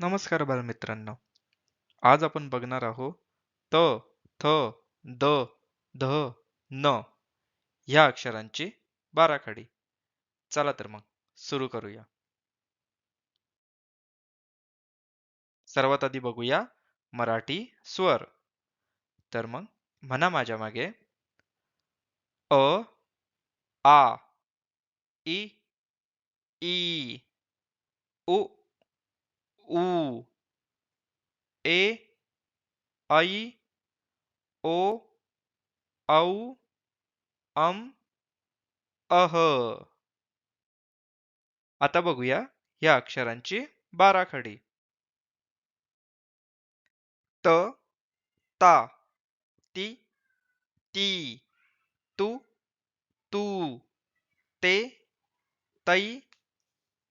नमस्कार बालमित्रांनो. आज आपण बघणार आहोत त थ द ध न ह्या अक्षरांची बाराखडी. चला तर मग सुरू करूया. सर्वात आधी बघूया मराठी स्वर. तर मग म्हणा माझ्या मागे. अ आ इ ई उ U ए ऐ ओ औ अम अह. आता बघूया या अक्षरांची बाराखडी त ता ती ती तू तू ते तै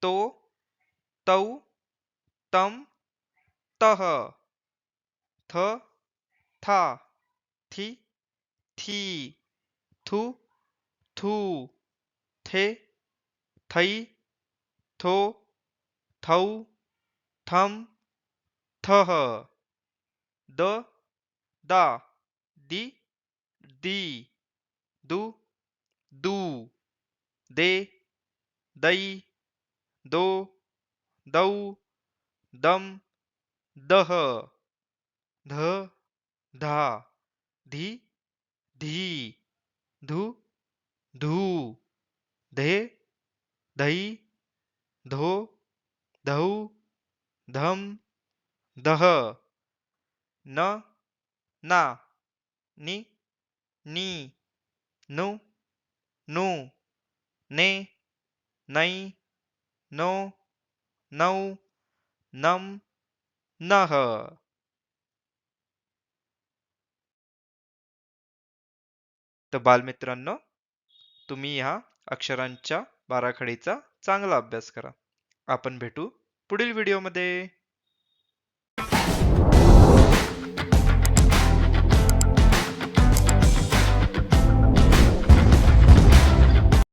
तो तौ तम तह थ था थी थी थू थू थे थै थो थौ थम थह द दा दी दी दू दू दे दै दो दौ दम दह ध धा धी धी धू धू धे धई धो धौ धम दह न ना नि नी नु नु ने नै नो नऊ नम नह। तर बालमित्रांनो तुम्ही ह्या अक्षरांच्या बाराखडीचा चांगला अभ्यास करा. आपण भेटू पुढील व्हिडिओमध्ये.